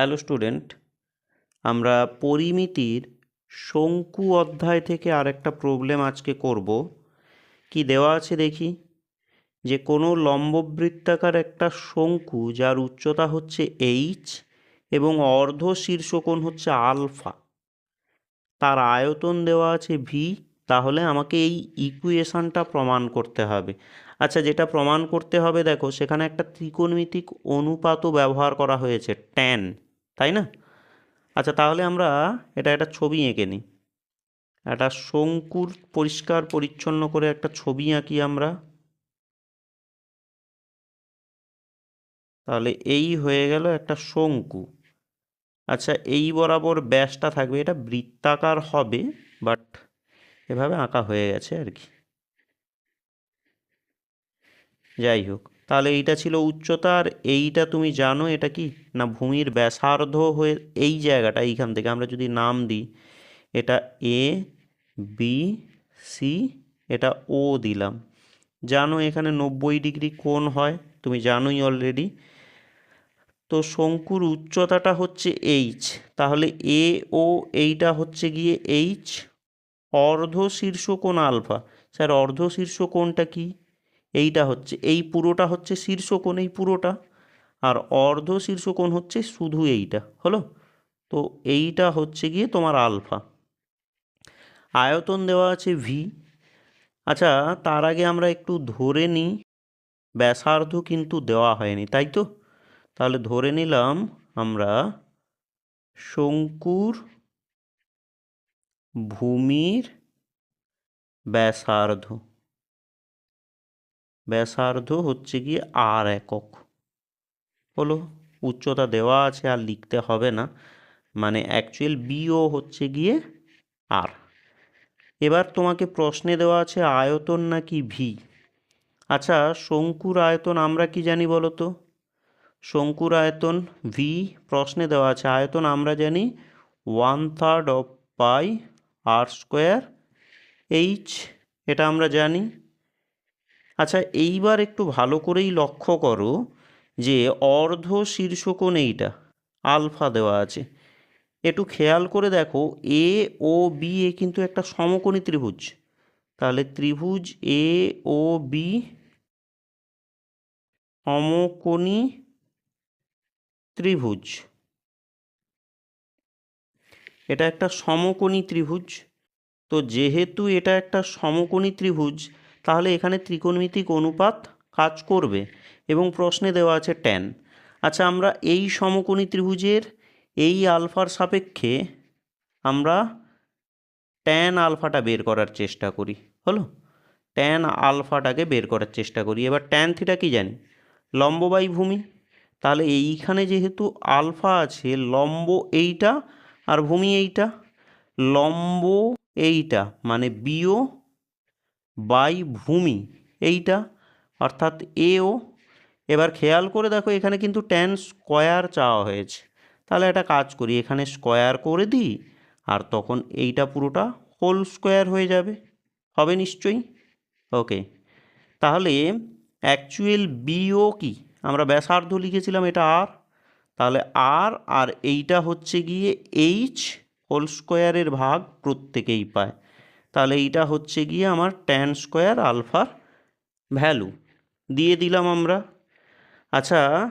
Hello student, আমরা পরিমিতির শঙ্কু অধ্যায় থেকে আরেকটা প্রবলেম আজকে করব। কি দেওয়া আছে দেখি? যে কোনো লম্ববৃত্তাকার একটা শঙ্কু যার উচ্চতা হচ্ছে এইচ এবং অর্ধ শীর্ষকোণ হচ্ছে আলফা। তার আয়তন দেওয়া আছে ভি তাহলে আমাকে এই ইকুয়েশনটা প্রমাণ করতে হবে। আচ্ছা যেটা প্রমাণ করতে হবে দেখো, সেখানে একটা ত্রিকোণমিতিক অনুপাতও ব্যবহার করা হয়েছে ট্যান তাই না? আচ্ছা তাহলে আমরা এটা একটা ছবি এঁকে নিই। একটা শঙ্কুর পরিষ্কার পরিচ্ছন্ন করে একটা ছবি আঁকি আমরা। তাহলে এই হয়ে গেল একটা শঙ্কু। আচ্ছা এই বরাবর ব্যাসটা থাকবে, এটা বৃত্তাকার হবে, বাট এভাবে আঁকা হয়ে গেছে আর কি। যাই হোক। তাহলে এইটা ছিল উচ্চতা, আর এইটা তুমি জানো এটা কি? না ভূমির ব্যাসার্ধ হয়ে এই জায়গাটা, এইখান থেকে আমরা যদি নাম দিই, এটা এ বি সি এটা ও দিলাম। জানো এখানে নব্বই ডিগ্রি কোণ হয়, তুমি জানোই অলরেডি তো শঙ্কুর উচ্চতাটা হচ্ছে এইচ তাহলে এ ও এইটা হচ্ছে গিয়ে এইচ অর্ধ শীর্ষ কোণ আলফা। স্যার অর্ধ শীর্ষ কোণটা কি? এইটা হচ্ছে, এই পুরোটা হচ্ছে শীর্ষকোণ, এই পুরোটা। আর অর্ধ শীর্ষকোণ হচ্ছে শুধু এইটা, হলো? তো এইটা হচ্ছে গিয়ে তোমার আলফা। আয়তন দেওয়া আছে ভি। আচ্ছা তার আগে আমরা একটু ধরে নিই। ব্যাসার্ধ কিন্তু দেওয়া হয়নি, তাই তো? তাহলে ধরে নিলাম আমরা শঙ্কুর ভূমির ব্যাসার্ধ। ব্যাসার্ধ হচ্ছে গিয়ে আর একক। হলো উচ্চতা দেওয়া আছে আর লিখতে হবে না মানে অ্যাকচুয়াল বিও হচ্ছে গিয়ে আর এবার তোমাকে প্রশ্নে দেওয়া আছে আয়তন নাকি ভি আচ্ছা শঙ্কুর আয়তন আমরা কি জানি বলো তো? শঙ্কুর আয়তন ভি প্রশ্নে দেওয়া আছে আয়তন আমরা জানি one third of pi r square h এটা আমরা জানি আচ্ছা এইবার একটু ভালো করেই লক্ষ্য করো যে অর্ধ শীর্ষকোণ এইটা, আলফা দেওয়া আছে। একটু খেয়াল করে দেখো এ ও বি এ কিন্তু একটা সমকোণী ত্রিভুজ। তাহলে ত্রিভুজ এ ও বি সমকোণী ত্রিভুজ। এটা একটা সমকোণী ত্রিভুজ। তো যেহেতু এটা একটা সমকোণী ত্রিভুজ তাহলে এখানে ত্রিকোণমিতিক অনুপাত কাজ করবে এবং প্রশ্নে দেওয়া আছে ট্যান আচ্ছা আমরা এই সমকোণী ত্রিভুজের এই আলফার সাপেক্ষে আমরা ট্যান আলফাটা বের করার চেষ্টা করি। হলো? ট্যান আলফাটাকে বের করার চেষ্টা করি। এবার ট্যান থিটা কি জানি? লম্ব বাই ভূমি তাহলে এইখানে যেহেতু আলফা আছে, লম্ব এইটা আর ভূমি এইটা, লম্ব এইটা মানে বিও বাই ভূমি, এইটা, অর্থাৎ এও এবার খেয়াল করে দেখো, এখানে কিন্তু ট্যান স্কোয়ার চাওয়া হয়েছে। তাহলে একটা কাজ করি, এখানে স্কোয়ার করে দিই, আর তখন এইটা পুরোটা হোল স্কোয়ার হয়ে যাবে। হবে নিশ্চয়ই? ওকে তাহলে অ্যাকচুয়াল বিও কি? আমরা ব্যাসার্ধ লিখেছিলাম, এটা আর তাহলে আর আর এইটা হচ্ছে গিয়ে এইচ হোল স্কোয়ারের ভাগ প্রত্যেকেই পায়। তাহলে এইটা হচ্ছে গিয়ে আমার ট্যান স্কোয়ার আলফার ভ্যালু দিয়ে দিলাম আমরা। আচ্ছা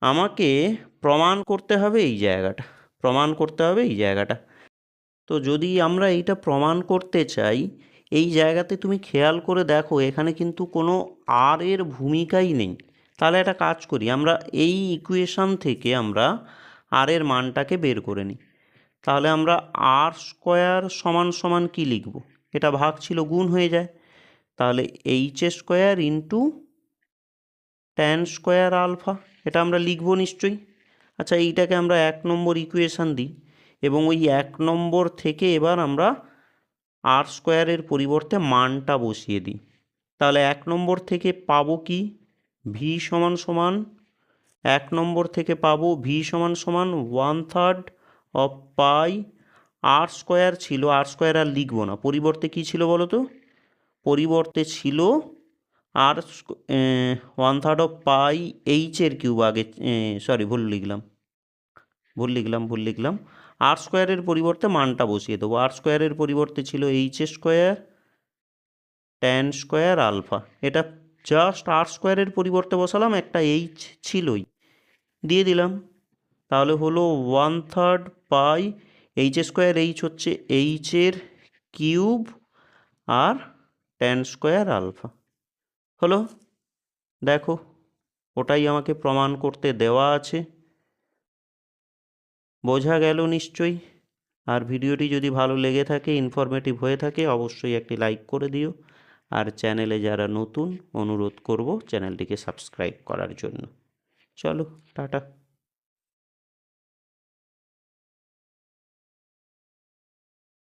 আমাকে প্রমাণ করতে হবে এই জায়গাটা। প্রমাণ করতে হবে এই জায়গাটা। তো যদি আমরা এইটা প্রমাণ করতে চাই, এই জায়গাতে তুমি খেয়াল করে দেখো, এখানে কিন্তু কোনো আর এর ভূমিকাই নেই। তাহলে একটা কাজ করি, আমরা এই ইকুয়েশান থেকে আমরা আর এর মানটাকে বের করে নিই। তাহলে আমরা আর স্কোয়ার সমান সমান কী লিখব? এটা ভাগ ছিল গুণ হয়ে যায়। তাহলে h square into tan square alpha এটা আমরা লিখব নিশ্চয়ই। আচ্ছা এইটাকে আমরা এক নম্বর ইকুয়েশান দিই এবং ওই এক নম্বর থেকে এবার আমরা আর স্কোয়ারের পরিবর্তে মানটা বসিয়ে দিই। তাহলে এক নম্বর থেকে পাবো কি? ভি সমান সমান, এক নম্বর থেকে পাবো ভি সমান সমান one third of pi r square ছিল আর স্কোয়ার আর লিখব না। পরিবর্তে কী ছিল বলো তো? পরিবর্তে ছিল আর ওয়ান থার্ড অফ পাই এইচের কিউব আগে সরি ভুল লিখলাম। ভুল লিখলাম ভুল লিখলাম। আর স্কোয়ারের পরিবর্তে মানটা বসিয়ে দেবো। আর স্কোয়ারের পরিবর্তে ছিল h square tan square alpha এটা জাস্ট আর স্কোয়ারের পরিবর্তে বসালাম, একটা এইচ ছিলই। দিয়ে দিলাম। তাহলে হলো one third pi h square h হচ্ছে এইচের কিউব আর ট্যান স্কোয়ার আলফা হলো? দেখো, ওটাই আমাকে প্রমাণ করতে দেওয়া আছে। বোঝা গেল নিশ্চয়ই। আর ভিডিওটি যদি ভালো লেগে থাকে ইনফরমেটিভ হয়ে থাকে, অবশ্যই একটি লাইক করে দিও। আর চ্যানেলে যারা নতুন, অনুরোধ করব চ্যানেলটিকে সাবস্ক্রাইব করার জন্য। চলো, টাটা।